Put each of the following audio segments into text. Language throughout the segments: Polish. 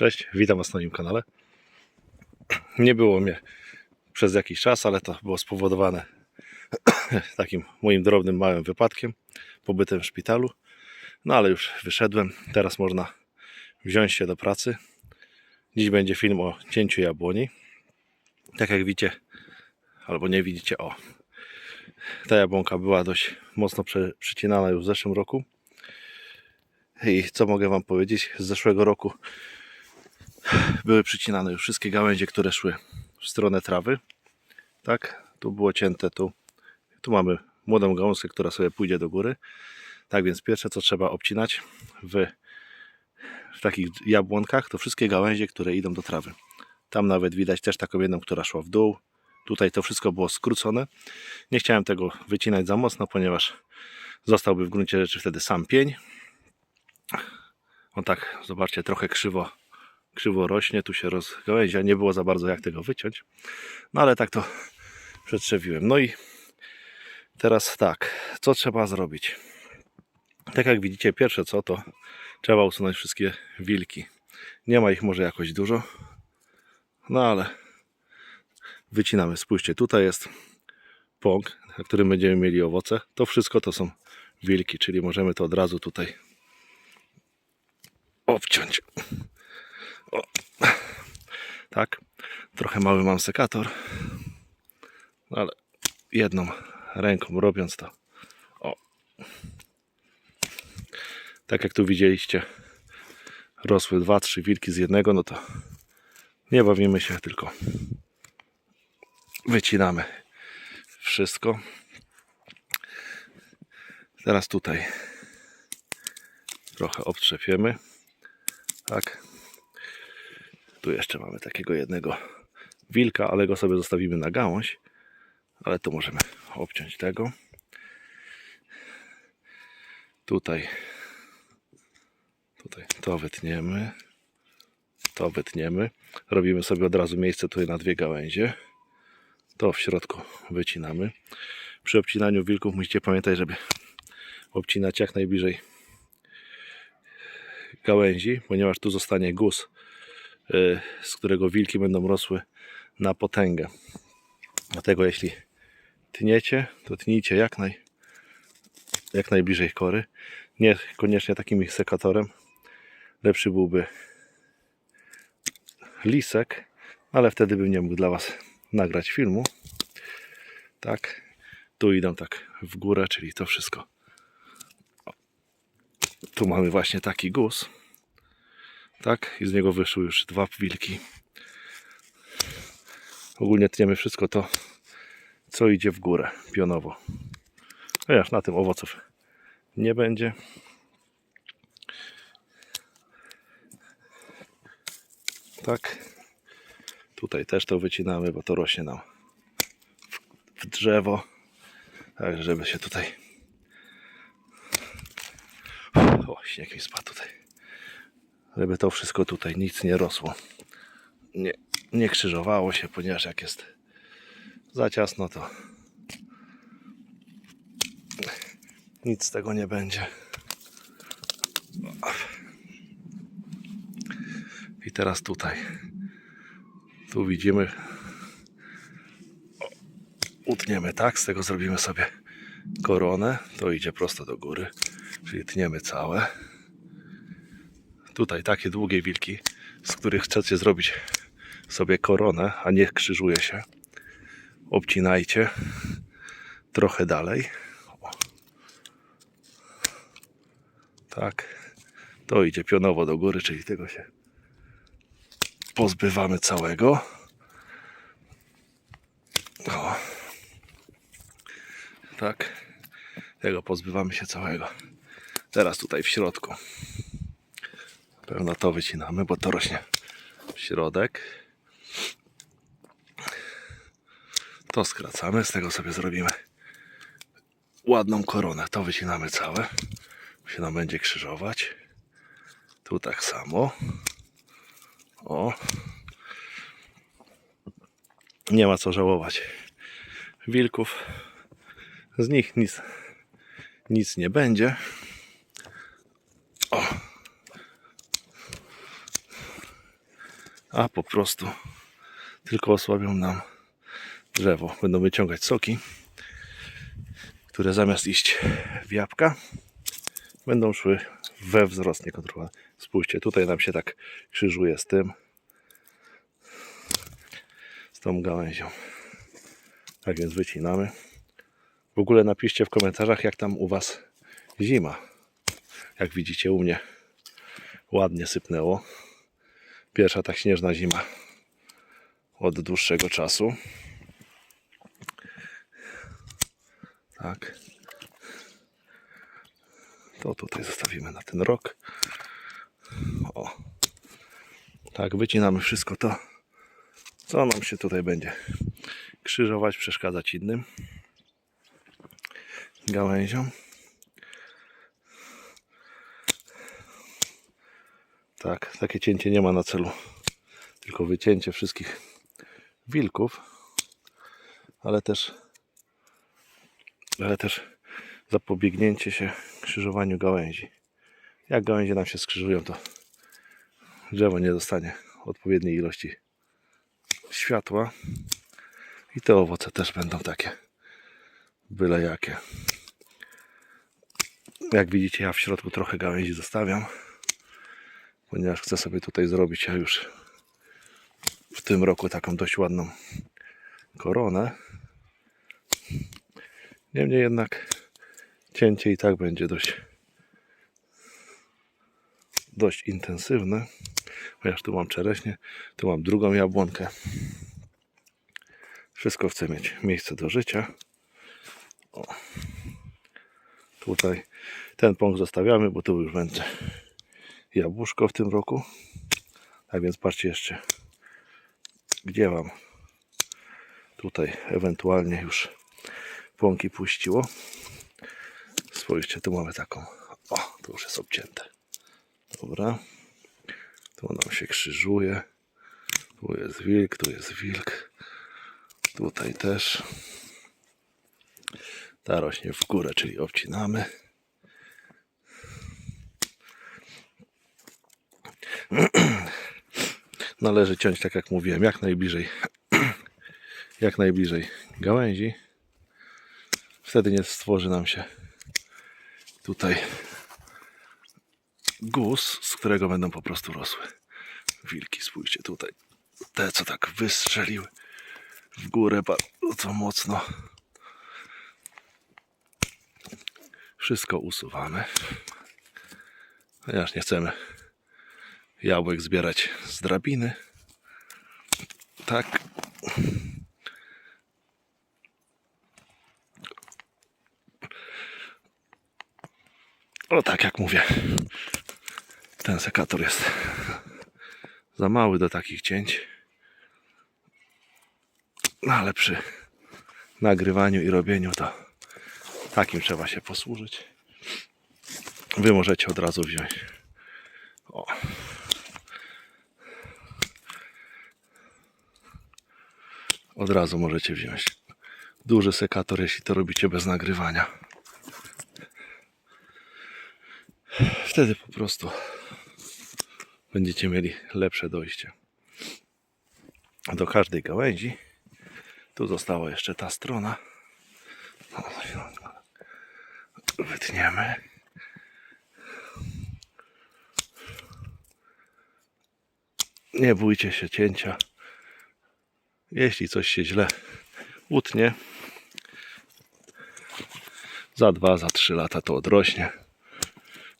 Cześć, witam Was na moim kanale. Nie było mnie przez jakiś czas, ale to było spowodowane takim moim drobnym, małym wypadkiem, pobytem w szpitalu. No ale już wyszedłem, teraz można wziąć się do pracy. Dziś będzie film o cięciu jabłoni. Tak jak widzicie, albo nie widzicie, o. Ta jabłonka była dość mocno przycinana już w zeszłym roku. I co mogę Wam powiedzieć? Z zeszłego roku były przycinane już wszystkie gałęzie, które szły w stronę trawy. Tak, tu było cięte, tu, tu mamy młodą gałązkę, która sobie pójdzie do góry. Tak więc pierwsze, co trzeba obcinać w, w takich jabłonkach, to wszystkie gałęzie, które idą do trawy. Tam nawet widać też taką jedną, która szła w dół. Tutaj to wszystko było skrócone. Nie chciałem tego wycinać za mocno, ponieważ zostałby w gruncie rzeczy wtedy sam pień. On tak, zobaczcie, trochę krzywo, krzywo rośnie, tu się rozgałęzia, nie było za bardzo jak tego wyciąć. No ale tak to przetrzewiłem. No i teraz tak, co trzeba zrobić? Tak jak widzicie, pierwsze co to trzeba usunąć wszystkie wilki. Nie ma ich może jakoś dużo, no ale wycinamy. Spójrzcie, tutaj jest pąk, na którym będziemy mieli owoce. To wszystko to są wilki, czyli możemy to od razu tutaj obciąć. O. Tak, trochę mały mam sekator, no ale jedną ręką robiąc to. O. Tak jak tu widzieliście, rosły dwa, trzy wilki z jednego, no to nie bawimy się, tylko wycinamy wszystko. Teraz tutaj trochę obtrzepiemy. Tak. Tu jeszcze mamy takiego jednego wilka, ale go sobie zostawimy na gałąź. Ale tu możemy obciąć tego. Tutaj tutaj to wytniemy. To wytniemy. Robimy sobie od razu miejsce tutaj na dwie gałęzie. To w środku wycinamy. Przy obcinaniu wilków musicie pamiętać, żeby obcinać jak najbliżej gałęzi, ponieważ tu zostanie guz, z którego wilki będą rosły na potęgę. Dlatego jeśli tniecie, to tnijcie jak, naj, jak najbliżej kory. Nie koniecznie takim sekatorem. Lepszy byłby lisek, ale wtedy bym nie mógł dla Was nagrać filmu. Tak, tu idą tak w górę, czyli to wszystko tu mamy właśnie taki guz. Tak, i z niego wyszły już dwa wilki. Ogólnie tniemy wszystko to, co idzie w górę pionowo. Chociaż na tym owoców nie będzie. Tak. Tutaj też to wycinamy, bo to rośnie nam w, w drzewo. Tak, żeby się tutaj o, śnieg mi spadł tutaj. Żeby to wszystko tutaj nic nie rosło. Nie, nie krzyżowało się, ponieważ jak jest za ciasno, to nic z tego nie będzie. I teraz tutaj. Tu widzimy. Utniemy tak, z tego zrobimy sobie koronę. To idzie prosto do góry. Czyli tniemy całe. Tutaj takie długie wilki, z których chcecie zrobić sobie koronę, a nie krzyżuje się. Obcinajcie trochę dalej. O. Tak. To idzie pionowo do góry, czyli tego się pozbywamy całego. O. Tak. Tego pozbywamy się całego. Teraz tutaj w środku. Pewno to wycinamy, bo to rośnie w środek. To skracamy, z tego sobie zrobimy ładną koronę. To wycinamy całe. Się nam będzie krzyżować. Tu tak samo. O. Nie ma co żałować. Wilków. Z nich nic, nic nie będzie. O. a po prostu tylko osłabią nam drzewo. Będą wyciągać soki, które zamiast iść w jabłka, będą szły we wzrost niekontrolowany. Spójrzcie, tutaj nam się tak krzyżuje z tym, z tą gałęzią. Tak więc wycinamy. W ogóle napiszcie w komentarzach, jak tam u Was zima. Jak widzicie, u mnie ładnie sypnęło. Pierwsza tak śnieżna zima od dłuższego czasu. Tak. To tutaj zostawimy na ten rok. O. Tak, wycinamy wszystko to, co nam się tutaj będzie krzyżować, przeszkadzać innym gałęziom. Tak, takie cięcie nie ma na celu, tylko wycięcie wszystkich wilków, ale też, ale też zapobiegnięcie się krzyżowaniu gałęzi. Jak gałęzie nam się skrzyżują, to drzewo nie dostanie odpowiedniej ilości światła i te owoce też będą takie byle jakie. Jak widzicie, ja w środku trochę gałęzi zostawiam, ponieważ chcę sobie tutaj zrobić ja już w tym roku taką dość ładną koronę. Niemniej jednak cięcie i tak będzie dość dość intensywne, ponieważ tu mam czereśnie, tu mam drugą jabłonkę. Wszystko chcę mieć miejsce do życia. O. Tutaj ten pąk zostawiamy, bo tu już będzie jabłuszko w tym roku. Tak więc patrzcie jeszcze, gdzie Wam tutaj ewentualnie już pąki puściło. Spójrzcie, tu mamy taką. O, to już jest obcięte. Dobra. Tu nam się krzyżuje. Tu jest wilk, tu jest wilk. Tutaj też. Ta rośnie w górę, czyli obcinamy. Należy ciąć, tak jak mówiłem, jak najbliżej, jak najbliżej gałęzi. Wtedy nie stworzy nam się tutaj guz, z którego będą po prostu rosły wilki. Spójrzcie tutaj. Te, co tak wystrzeliły w górę bardzo mocno. Wszystko usuwamy. Ponieważ nie chcemy jabłek zbierać z drabiny. Tak. O tak jak mówię. Ten sekator jest za mały do takich cięć. No ale przy nagrywaniu i robieniu to takim trzeba się posłużyć. Wy możecie od razu wziąć. O. Od razu możecie wziąć duży sekator, jeśli to robicie bez nagrywania. Wtedy po prostu będziecie mieli lepsze dojście do każdej gałęzi. Tu została jeszcze ta strona. Wytniemy. Nie bójcie się cięcia. Jeśli coś się źle utnie, za dwa, za trzy lata to odrośnie.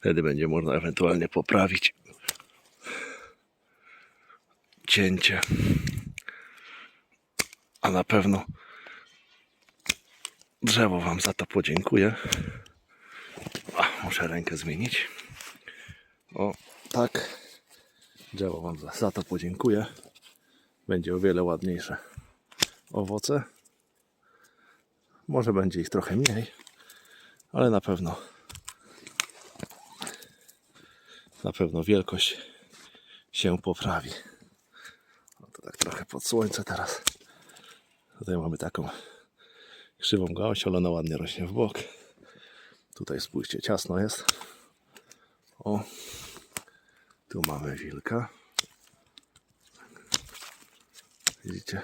Wtedy będzie można ewentualnie poprawić cięcie. A na pewno drzewo Wam za to podziękuję. A, muszę rękę zmienić. O, tak. Drzewo Wam za, za to podziękuję. Będzie o wiele ładniejsze owoce. Może będzie ich trochę mniej, ale na pewno na pewno wielkość się poprawi. No to tak trochę pod słońce teraz. Tutaj mamy taką krzywą gałąź, ale ona ładnie rośnie w bok. Tutaj spójrzcie, ciasno jest. O, tu mamy wilka. Widzicie?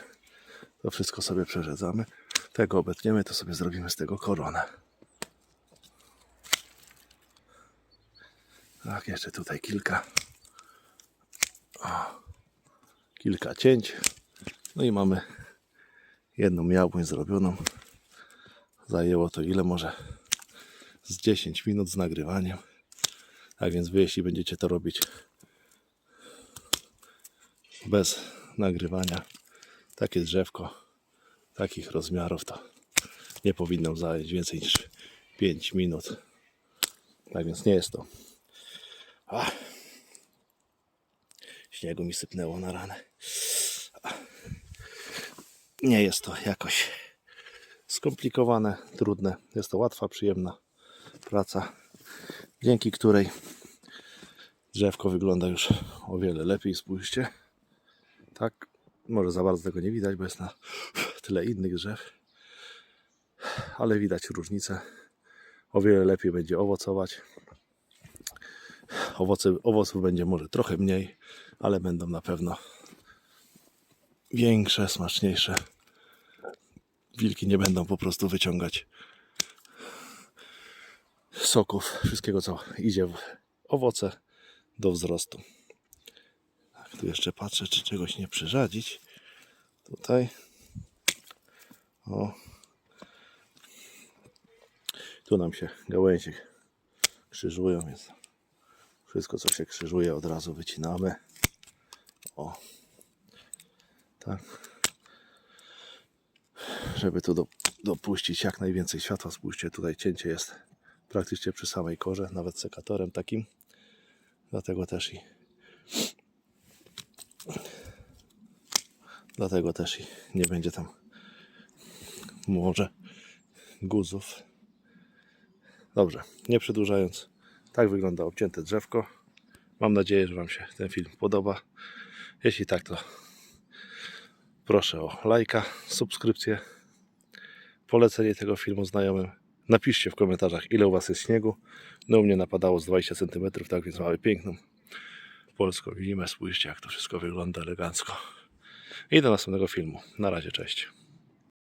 To wszystko sobie przerzedzamy. Tego obetniemy, to sobie zrobimy z tego koronę. Tak, jeszcze tutaj kilka. O, kilka cięć. No i mamy jedną jałbę zrobioną. Zajęło to ile może z 10 minut z nagrywaniem. Tak więc wy jeśli będziecie to robić bez nagrywania, takie drzewko takich rozmiarów to nie powinno zająć więcej niż 5 minut. Tak więc nie jest to. Śniegu mi sypnęło na ranę. Nie jest to jakoś skomplikowane, trudne. Jest to łatwa, przyjemna praca, dzięki której drzewko wygląda już o wiele lepiej. Spójrzcie. Tak, może za bardzo tego nie widać, bo jest na tyle innych drzew, ale widać różnicę. O wiele lepiej będzie owocować. Owoce, owoców będzie może trochę mniej, ale będą na pewno większe, smaczniejsze. Wilki nie będą po prostu wyciągać soków, wszystkiego co idzie w owoce do wzrostu. Tu jeszcze patrzę, czy czegoś nie przyrzadzić. Tutaj. O. Tu nam się gałęzie krzyżują, więc wszystko co się krzyżuje od razu wycinamy. O. Tak. Żeby tu do, dopuścić jak najwięcej światła, spójrzcie, tutaj cięcie jest praktycznie przy samej korze, nawet sekatorem takim. Dlatego też i dlatego też nie będzie tam może guzów. Dobrze, nie przedłużając, tak wygląda obcięte drzewko. Mam nadzieję, że Wam się ten film podoba. Jeśli tak, to proszę o lajka, subskrypcję, polecenie tego filmu znajomym. Napiszcie w komentarzach, ile u Was jest śniegu. No u mnie napadało z 20 cm, tak więc mamy piękną polską zimę. Spójrzcie, jak to wszystko wygląda elegancko. I do następnego filmu. Na razie, cześć.